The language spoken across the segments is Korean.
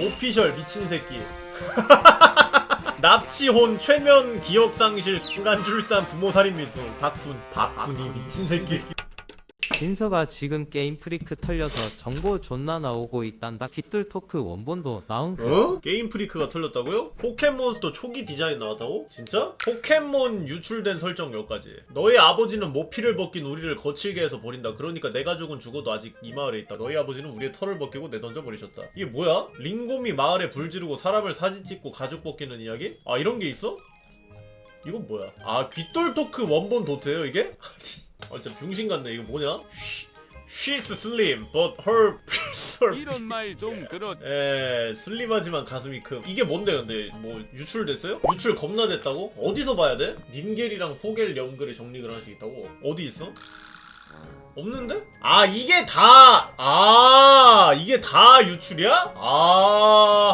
오피셜 미친 새끼. 납치혼 최면 기억상실 인간출산 부모 살인 밀수. 박훈 박훈이 미친 새끼 진서가 지금 게임 프리크 털려서 정보 존나 나오고 있단다. 깃들 토크 원본도 나온 그 어? 게임 프리크가 털렸다고요? 포켓몬스터 초기 디자인 나왔다고? 진짜? 포켓몬 유출된 설정 몇 가지. 너의 아버지는 모피를 벗긴 우리를 거칠게 해서 버린다. 그러니까 내 가족은 죽어도 아직 이 마을에 있다. 너희 아버지는 우리의 털을 벗기고 내던져 버리셨다. 이게 뭐야? 링곰이 마을에 불 지르고 사람을 사진 찍고 가죽 벗기는 이야기? 아 이런 게 있어? 이건 뭐야? 아 귓돌 토크 원본 도트예요 이게? 아 진짜 병신 같네 이거 뭐냐? She- She's slim, but her her 이런 말좀 그렇. 에 슬림하지만 가슴이 큼 이게 뭔데 근데 뭐 유출됐어요? 유출 겁나 됐다고? 어디서 봐야 돼? 닌겔이랑 포겔 연글에 정리를 할수 있다고? 어디 있어? 없는데? 아 이게 다! 아 이게 다 유출이야?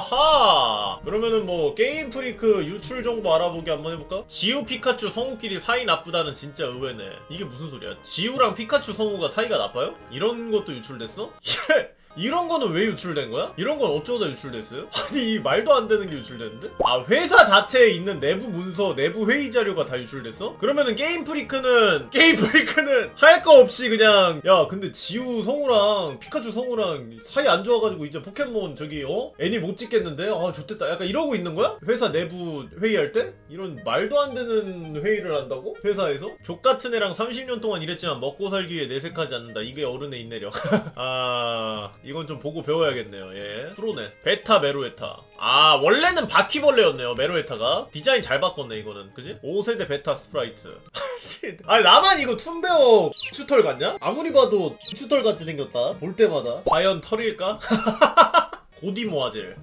아하 그러면은 뭐 게임 프리크 유출 정보 알아보기 한번 해볼까? 지우 피카츄 성우끼리 사이 나쁘다는 진짜 의외네 이게 무슨 소리야? 지우랑 피카츄 성우가 사이가 나빠요? 이런 것도 유출됐어? 이런 거는 왜 유출된 거야? 이런 건 어쩌다 유출됐어요? 아니 이 말도 안 되는 게 유출됐는데? 아 회사 자체에 있는 내부 문서, 내부 회의 자료가 다 유출됐어? 그러면은 게임 프리크는 게임 프리크는 할 거 없이 그냥 야 근데 지우 성우랑 피카츄 성우랑 사이 안 좋아가지고 이제 포켓몬 저기 어 애니 못 찍겠는데 아 좋댔다 약간 이러고 있는 거야? 회사 내부 회의할 때 이런 말도 안 되는 회의를 한다고? 회사에서 족 같은 애랑 30년 동안 일했지만 먹고 살기 위해 내색하지 않는다 이게 어른의 인내력 아 이건 좀 보고 배워야겠네요. 예. 프로네. 베타 메로에타. 아 원래는 바퀴벌레였네요 메로에타가. 디자인 잘 바꿨네 이거는. 그지? 5세대 베타 스프라이트. 아니 나만 이거 툰베어 추털 같냐? 아무리 봐도 추털 같이 생겼다. 볼 때마다. 과연 털일까? 고디모아젤.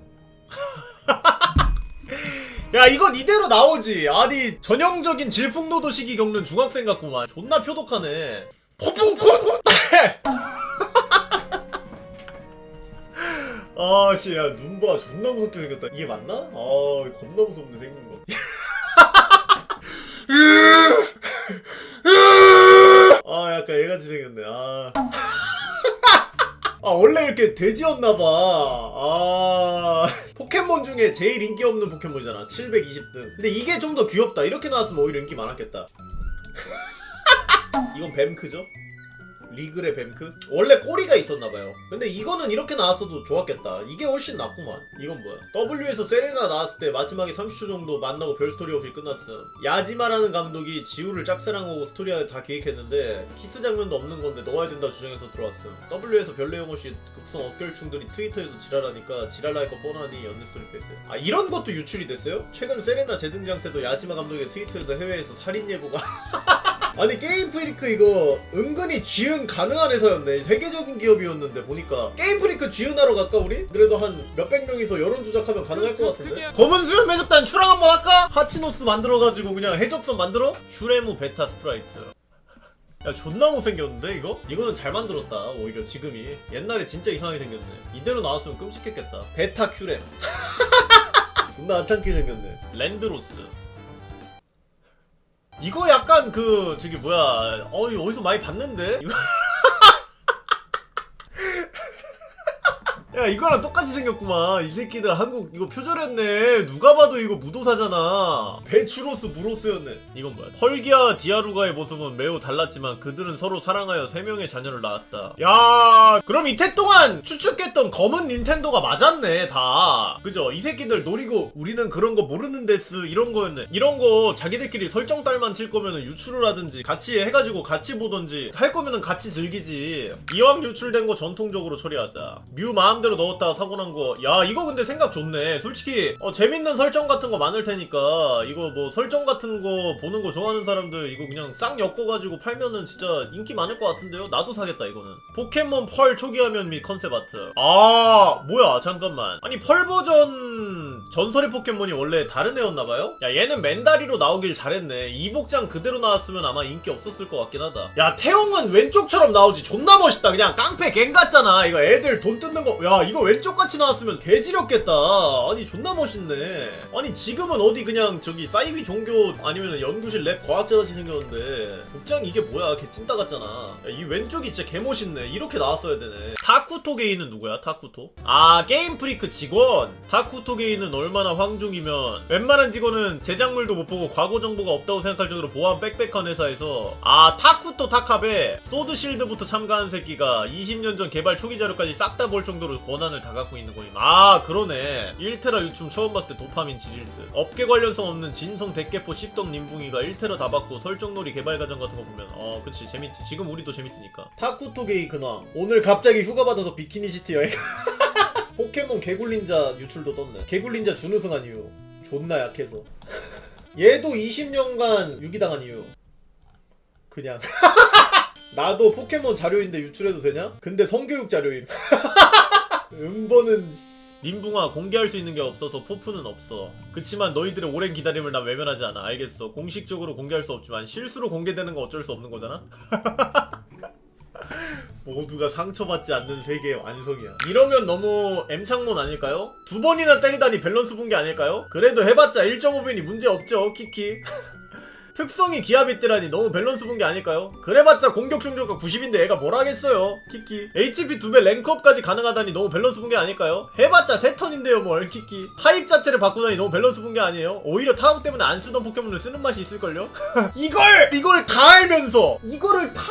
야 이건 이대로 나오지. 아니 전형적인 질풍노도 시기 겪는 중학생 같구만. 존나 표독하네. 포풍콘 아씨 야 눈 봐. 존나 무섭게 생겼다. 이게 맞나? 아 겁나 무섭네 생긴 거 아. 약간 얘같이 생겼네. 아. 아 원래 이렇게 돼지였나봐. 아. 포켓몬 중에 제일 인기 없는 포켓몬이잖아. 720등. 근데 이게 좀 더 귀엽다. 이렇게 나왔으면 오히려 인기 많았겠다. 이건 뱀크죠? 리글의 뱀크? 원래 꼬리가 있었나봐요. 근데 이거는 이렇게 나왔어도 좋았겠다. 이게 훨씬 낫구만. 이건 뭐야? W에서 세레나 나왔을 때 마지막에 30초 정도 만나고 별 스토리 없이 끝났음 야지마라는 감독이 지우를 짝사랑하고 스토리를 다 계획했는데 키스 장면도 없는 건데 넣어야 된다 주장해서 들어왔음 W에서 별 내용 없이 극성 어결충들이 트위터에서 지랄하니까 지랄할 거 뻔하니 연애 스토리 뺐어요. 아 이런 것도 유출이 됐어요? 최근 세레나 재등장 때도 야지마 감독의 트위터에서 해외에서 살인 예고가 아니 게임 프리크 이거 은근히 지은 가능한 회사였네. 세계적인 기업이었는데 보니까. 게임 프리크 지은하러 갈까 우리? 그래도 한 몇백 명이서 여론 조작하면 가능할 것 같은데. 검은 수염 해적단 출항 한번 할까? 하치노스 만들어가지고 그냥 해적선 만들어? 슈레무 베타 스프라이트. 야 존나 못생겼는데 이거? 이거는 잘 만들었다 오히려 지금이. 옛날에 진짜 이상하게 생겼네. 이대로 나왔으면 끔찍했겠다. 베타 큐렘 존나 안창게 생겼네. 랜드로스 이거 약간 그 저기 뭐야 어 이거 어디서 많이 봤는데 이거 야 이거랑 똑같이 생겼구만. 이 새끼들 한국 이거 표절했네. 누가 봐도 이거 무도사잖아. 배추로스 무로스였네. 이건 뭐야? 펄기와 디아루가의 모습은 매우 달랐지만 그들은 서로 사랑하여 세 명의 자녀를 낳았다. 야 그럼 이태 동안 추측했던 검은 닌텐도가 맞았네 다. 그죠? 이 새끼들 노리고 우리는 그런 거 모르는 데스 이런 거였네. 이런 거 자기들끼리 설정 딸만 칠 거면은 유출을 하든지 같이 해가지고 같이 보던지 할 거면은 같이 즐기지. 이왕 유출된 거 전통적으로 처리하자. 뮤 마음 대로 넣었다가 사고 난 거. 야 이거 근데 생각 좋네. 솔직히 어, 재밌는 설정 같은 거 많을 테니까 이거 뭐 설정 같은 거 보는 거 좋아하는 사람들 이거 그냥 싹 엮어가지고 팔면은 진짜 인기 많을 것 같은데요? 나도 사겠다 이거는. 포켓몬 펄 초기화면 및 컨셉 아트. 아 뭐야 잠깐만. 아니 펄 버전 전설의 포켓몬이 원래 다른 애였나봐요? 야 얘는 맨다리로 나오길 잘했네. 이 복장 그대로 나왔으면 아마 인기 없었을 것 같긴 하다. 야 태용은 왼쪽처럼 나오지. 존나 멋있다. 그냥 깡패 갱 같잖아. 이거 애들 돈 뜯는 거 야 이거 왼쪽같이 나왔으면 개지렸겠다. 아니 존나 멋있네. 아니 지금은 어디 그냥 저기 사이비 종교 아니면 연구실 랩 과학자같이 생겼는데 복장 이게 뭐야? 개찐따 같잖아. 야, 이 왼쪽이 진짜 개멋있네. 이렇게 나왔어야 되네. 타쿠토 게이는 누구야? 타쿠토? 아 게임 프리크 직원. 타쿠토 게이는 얼마나 황중이면. 웬만한 직원은 제작물도 못 보고 과거 정보가 없다고 생각할 정도로 보안 빽빽한 회사에서. 아 타쿠토 타카베. 소드실드부터 참가한 새끼가 20년 전 개발 초기 자료까지 싹 다 볼 정도로 권한을 다 갖고 있는 거임. 아 그러네. 1테라 유충 처음 봤을 때 도파민 지릴 듯 업계 관련성 없는 진성 대깨포 씹덕 님붕이가 1테라 다 받고 설정놀이 개발 과정 같은 거 보면 어 그치. 재밌지. 지금 우리도 재밌으니까. 타쿠토 게이 근황. 오늘 갑자기 휴가 받아서 비키니 시티 여행 포켓몬 개굴린자 유출도 떴네. 개굴린자 준우승한 이유. 존나 약해서. 얘도 20년간 유기당한 이유. 그냥. 나도 포켓몬 자료인데 유출해도 되냐? 근데 성교육 자료임. 음버는 림붕아 공개할 수 있는 게 없어서 포프는 없어. 그치만 너희들의 오랜 기다림을 난 외면하지 않아. 알겠어. 공식적으로 공개할 수 없지만 실수로 공개되는 건 어쩔 수 없는 거잖아 모두가 상처받지 않는 세계의 완성이야. 이러면 너무 M창몬 아닐까요? 두 번이나 때리다니 밸런스 본 게 아닐까요? 그래도 해봤자 1.5변이 문제 없죠, 키키. 특성이 기압이때라니 너무 밸런스 본 게 아닐까요? 그래봤자 공격 종료가 90인데 얘가 뭘 하겠어요, 키키. HP 2배 랭크업까지 가능하다니 너무 밸런스 본 게 아닐까요? 해봤자 세 턴인데요, 뭘, 키키. 타입 자체를 바꾸다니 너무 밸런스 본 게 아니에요? 오히려 타입 때문에 안 쓰던 포켓몬을 쓰는 맛이 있을걸요? 이걸! 이걸 다 알면서! 이거를 다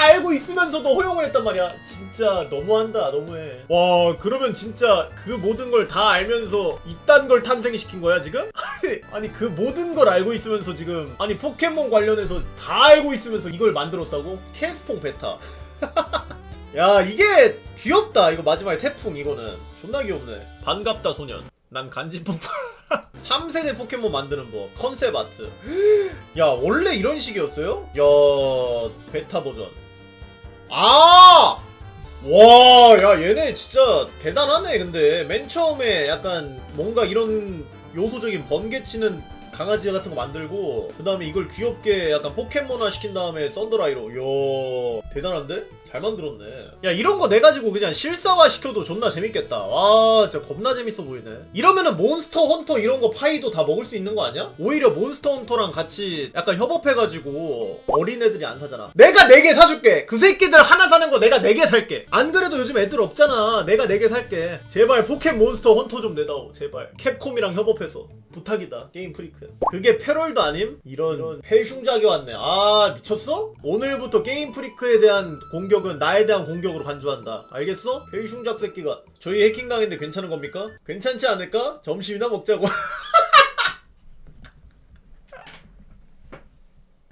알고 있으면서도 허용을 했단 말이야. 진짜 너무한다, 너무해. 와, 그러면 진짜 그 모든 걸 다 알면서 이딴 걸 탄생시킨 거야, 지금? 아니, 그 모든 걸 알고 있으면서 지금. 아니, 포 켓몬 관련해서 다 알고 있으면서 이걸 만들었다고? 캐스퐁 베타. 야, 이게 귀엽다. 이거 마지막에 태풍, 이거는. 존나 귀엽네. 반갑다, 소년. 난 간지폭 3세대 포켓몬 만드는 법 컨셉 아트 야 원래 이런 식이었어요? 야 베타 버전 아! 와, 야, 얘네 진짜 대단하네, 근데. 맨 처음에 약간 뭔가 이런 요소적인 번개치는 강아지 같은 거 만들고, 그 다음에 이걸 귀엽게 약간 포켓몬화 시킨 다음에 썬더라이로. 이야, 대단한데? 잘 만들었네. 야, 이런 거 내 가지고 그냥 실사화 시켜도 존나 재밌겠다. 와, 진짜 겁나 재밌어 보이네. 이러면은 몬스터 헌터 이런 거 파이도 다 먹을 수 있는 거 아니야? 오히려 몬스터 헌터랑 같이 약간 협업해가지고 어린애들이 안 사잖아. 내가 4개 사줄게. 그 새끼들 하나 사는 거 내가 4개 살게. 안 그래도 요즘 애들 없잖아. 내가 4개 살게. 제발 포켓몬스터 헌터 좀 내다오. 제발. 캡콤이랑 협업해서. 부탁이다. 게임 프리크. 그게 패럴도 아님? 이런, 펠슝작이 왔네. 아, 미쳤어? 오늘부터 게임 프리크에 대한 공격 은 나에 대한 공격으로 간주한다. 알겠어? 펠슝작 새끼가. 저희 해킹당했는데 괜찮은 겁니까? 괜찮지 않을까? 점심이나 먹자고.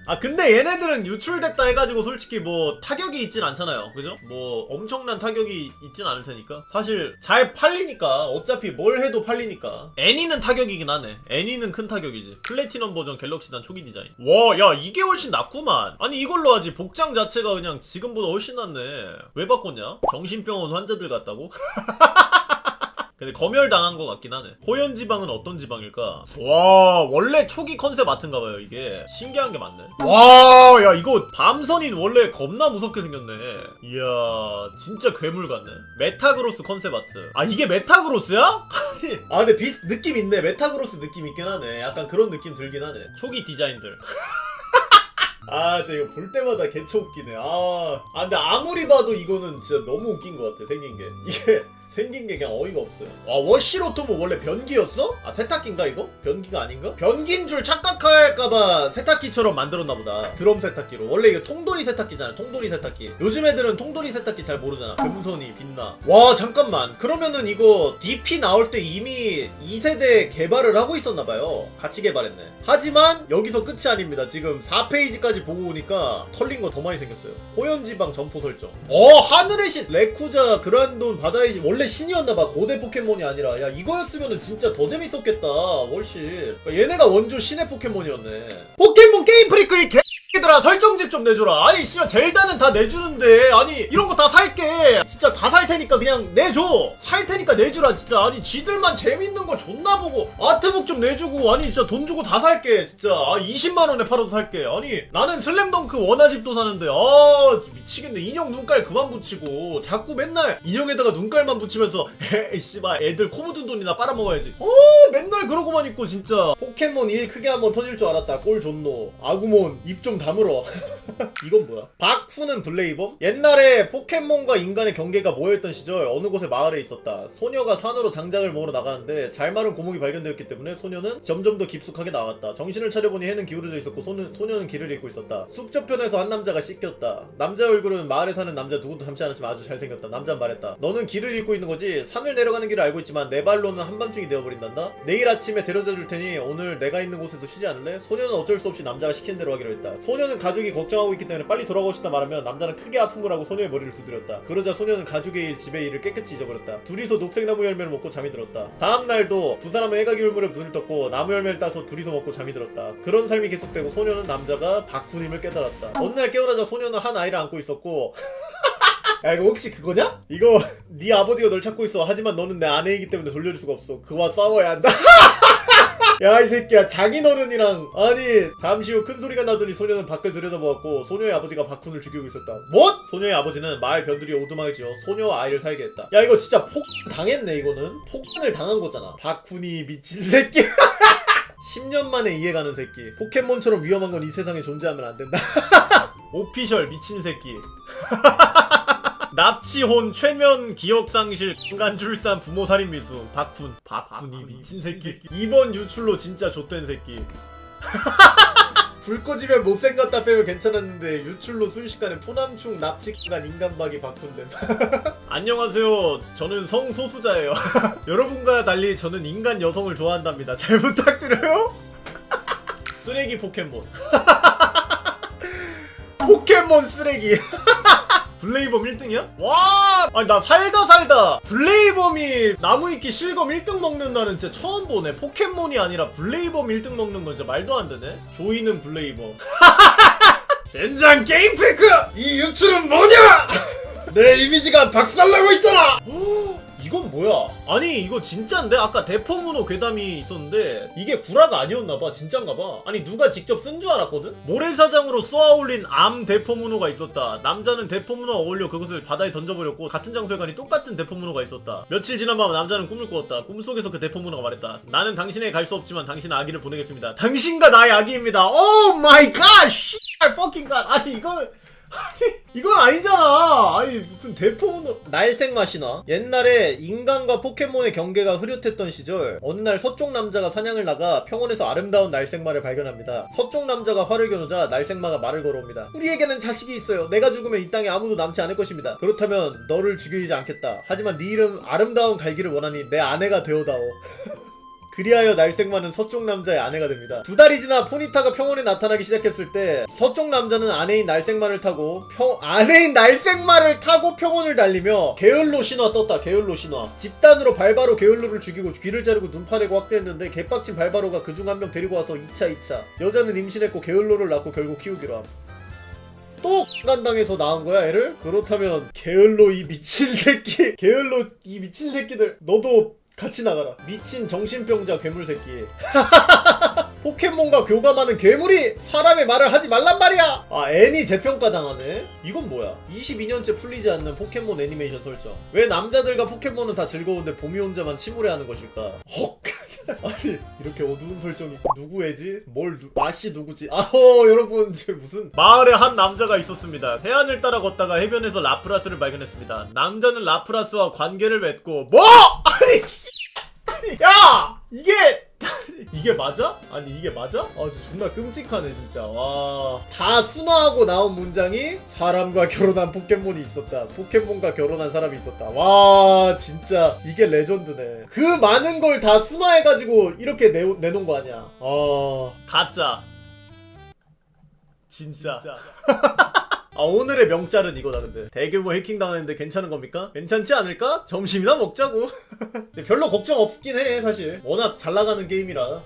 아 근데 얘네들은 유출됐다 해가지고 솔직히 뭐 타격이 있진 않잖아요. 그죠? 뭐 엄청난 타격이 있진 않을 테니까. 사실 잘 팔리니까 어차피 뭘 해도 팔리니까. 애니는 타격이긴 하네. 애니는 큰 타격이지. 플래티넘 버전 갤럭시단 초기 디자인. 와 야 이게 훨씬 낫구만. 아니 이걸로 하지. 복장 자체가 그냥 지금보다 훨씬 낫네. 왜 바꿨냐? 정신병원 환자들 같다고? 근데 검열당한 것 같긴 하네. 호연 지방은 어떤 지방일까? 와, 원래 초기 컨셉 아트인가 봐요, 이게. 신기한 게 많네. 와, 야, 이거 밤선인 원래 겁나 무섭게 생겼네. 이야, 진짜 괴물 같네. 메타그로스 컨셉 아트. 아, 이게 메타그로스야? 아니, 아, 근데 비, 느낌 있네. 메타그로스 느낌 있긴 하네. 약간 그런 느낌 들긴 하네. 초기 디자인들. 아, 진짜 이거 볼 때마다 개초 웃기네. 아, 아, 근데 아무리 봐도 이거는 진짜 너무 웃긴 것 같아, 생긴 게. 이게. 생긴 게 그냥 어이가 없어요. 와, 워시로토모 원래 변기였어? 아, 세탁기인가, 이거? 변기가 아닌가? 변기인 줄 착각할까봐 세탁기처럼 만들었나 보다. 드럼 세탁기로. 원래 이게 통돌이 세탁기잖아, 통돌이 세탁기. 요즘 애들은 통돌이 세탁기 잘 모르잖아. 금손이 빛나. 와, 잠깐만. 그러면은 이거 DP 나올 때 이미 2세대 개발을 하고 있었나 봐요. 같이 개발했네. 하지만 여기서 끝이 아닙니다. 지금 4페이지까지 보고 오니까 털린 거 더 많이 생겼어요. 호연지방 점포 설정. 어, 하늘의 신! 레쿠자, 그란돈, 바다의 신. 신이었나봐. 고대 포켓몬이 아니라. 야, 이거였으면 진짜 더 재밌었겠다. 훨씬. 그러니까 얘네가 원조 신의 포켓몬이었네. 포켓몬 게임 프리크의 개 들 새끼들아 설정집 좀 내줘라. 아니 씨발 젤다는 다 내주는데. 아니 이런 거 다 살게. 진짜 다 살 테니까 그냥 내줘. 살 테니까 내주라 진짜. 아니 지들만 재밌는 거 존나 보고 아트북 좀 내주고 아니 진짜 돈 주고 다 살게 진짜. 아 20만원에 팔아도 살게. 아니 나는 슬램덩크 원화집도 사는데 아 미치겠네. 인형 눈깔 그만 붙이고 자꾸 맨날 인형에다가 눈깔만 붙이면서 에이 씨발 애들 코 묻은 돈이나 빨아먹어야지. 어 맨날 그러고만 있고 진짜. 포켓몬 일 크게 한번 터질 줄 알았다 꼴 존노. 아구몬 입좀다 물어 이건 뭐야? 박후는 블레이범? 옛날에 포켓몬과 인간의 경계가 모여있던 시절 어느 곳에 마을에 있었다. 소녀가 산으로 장작을 먹으러 나가는데 잘 마른 고목이 발견되었기 때문에 소녀는 점점 더 깊숙하게 나갔다. 정신을 차려보니 해는 기울어져 있었고 소는, 소녀는 길을 잃고 있었다. 숲 저편에서 한 남자가 씻겼다. 남자 얼굴은 마을에 사는 남자 누구도 닮지 않았지만 아주 잘생겼다. 남자는 말했다 너는 길을 잃고 있는 거지? 산을 내려가는 길을 알고 있지만 내 발로는 한밤중이 되어버린단다? 내일 아침에 데려다 줄 테니 오늘 내가 있는 곳에서 쉬지 않을래? 소녀는 어쩔 수 없이 남자가 시킨 대로 하기로 했다. 소녀는 가족이 걱정 하고 있기 때문에 빨리 돌아가고 싶다 말하면 남자는 크게 아픔을 하고 소녀의 머리를 두드렸다. 그러자 소녀는 가족의 일 집의 일을 깨끗이 잊어버렸다. 둘이서 녹색 나무 열매를 먹고 잠이 들었다. 다음 날도 두 사람은 해가 기울 무렵 눈을 떴고 나무 열매를 따서 둘이서 먹고 잠이 들었다. 그런 삶이 계속되고 소녀는 남자가 박군임을 깨달았다. 어느 날 깨어나자 소녀는 한 아이를 안고 있었고 야 이거 혹시 그거냐? 이거 네 아버지가 널 찾고 있어. 하지만 너는 내 아내이기 때문에 돌려줄 수가 없어. 그와 싸워야 한다 야 이 새끼야. 장인어른이랑 아니 잠시 후 큰 소리가 나더니 소녀는 밖을 들여다보았고 소녀의 아버지가 박훈을 죽이고 있었다. 뭐? 소녀의 아버지는 마을 변두리에 오두막을 지어 소녀와 아이를 살게 했다. 야 이거 진짜 폭 당했네 이거는. 폭탄을 당한 거잖아. 박훈이 미친 새끼. 10년 만에 이해가는 새끼. 포켓몬처럼 위험한 건 이 세상에 존재하면 안 된다. 오피셜 미친 새끼 납치혼 최면 기억상실 강간출산 부모살인 미수. 박훈. 박훈 이 미친 새끼. 이번 유출로 진짜 좆된 새끼. 불 꺼지면 못생겼다 빼면 괜찮았는데 유출로 순식간에 포남충 납치간 인간박이 박훈됨 안녕하세요. 저는 성소수자예요. 여러분과 달리 저는 인간 여성을 좋아한답니다. 잘 부탁드려요. 쓰레기 포켓몬. 포켓몬 쓰레기 블레이범 1등이야? 와! 아니 나 살다 살다 블레이범이 나무위키 실검 1등 먹는다는 진짜 처음 보네 포켓몬이 아니라 블레이범 1등 먹는 건 진짜 말도 안 되네 조이는 블레이범 젠장 게임 프리크! 이 유출은 뭐냐! 내 이미지가 박살나고 있잖아! 뭐야? 아니 이거 진짠데? 아까 대포문호 괴담이 있었는데 이게 구라가 아니었나봐. 진짠가봐. 아니 누가 직접 쓴 줄 알았거든? 모래사장으로 쏘아올린 암 대포문호가 있었다. 남자는 대포문호와 어울려 그것을 바다에 던져버렸고 같은 장소에 가니 똑같은 대포문호가 있었다. 며칠 지난 밤 남자는 꿈을 꾸었다. 꿈속에서 그 대포문호가 말했다. 나는 당신에게 갈 수 없지만 당신은 아기를 보내겠습니다. 당신과 나의 아기입니다. 오 마이 갓 씨발 퍼킹 갓 아니 이거는 아니 이건 아니잖아. 아니 무슨 대포문호 날색 맛이 나. 옛날에 인간과 포켓몬의 경계가 흐릿했던 시절 어느 날 서쪽 남자가 사냥을 나가 평원에서 아름다운 날색마를 발견합니다. 서쪽 남자가 활을 겨누자 날색마가 말을 걸어옵니다. 우리에게는 자식이 있어요. 내가 죽으면 이 땅에 아무도 남지 않을 것입니다. 그렇다면 너를 죽이지 않겠다. 하지만 네 이름 아름다운 갈기를 원하니 내 아내가 되어다오 그리하여 날색마는 서쪽 남자의 아내가 됩니다. 두 달이 지나 포니타가 평원에 나타나기 시작했을 때 서쪽 남자는 아내인 날색마를 타고 평 아내인 날색마를 타고 평원을 달리며 게을로 신화 떴다. 게을로 신화. 집단으로 발바로 게을로를 죽이고 귀를 자르고 눈 파내고 확대했는데 개빡친 발바로가 그중 한 명 데리고 와서 2차 2차. 여자는 임신했고 게을로를 낳고 결국 키우기로 함. 또 간당해서 낳은 거야 애를? 그렇다면 게을로 이 미친 새끼 게을로 이 미친 새끼들 너도 같이 나가라. 미친 정신병자 괴물 새끼. 포켓몬과 교감하는 괴물이 사람의 말을 하지 말란 말이야! 아 애니 재평가 당하네? 이건 뭐야? 22년째 풀리지 않는 포켓몬 애니메이션 설정. 왜 남자들과 포켓몬은 다 즐거운데 봄이 혼자만 침울해하는 것일까? 헉! 아니 이렇게 어두운 설정이 누구 애지? 뭘 누... 맛이 누구지? 아허 여러분 저 무슨 마을에 한 남자가 있었습니다. 해안을 따라 걷다가 해변에서 라프라스를 발견했습니다. 남자는 라프라스와 관계를 맺고 뭐? 아니 야! 이게 이게 맞아? 아니 이게 맞아? 아 진짜 존나 끔찍하네 진짜. 와다 순화하고 나온 문장이 사람과 결혼한 포켓몬이 있었다. 포켓몬과 결혼한 사람이 있었다. 와 진짜 이게 레전드네. 그 많은 걸 다 순화해가지고 이렇게 내, 내놓은 거 아니야. 아. 가짜. 진짜. 아 오늘의 명짤은 이거다 근데 대규모 해킹 당했는데 괜찮은 겁니까? 괜찮지 않을까? 점심이나 먹자고 별로 걱정 없긴 해 사실 워낙 잘 나가는 게임이라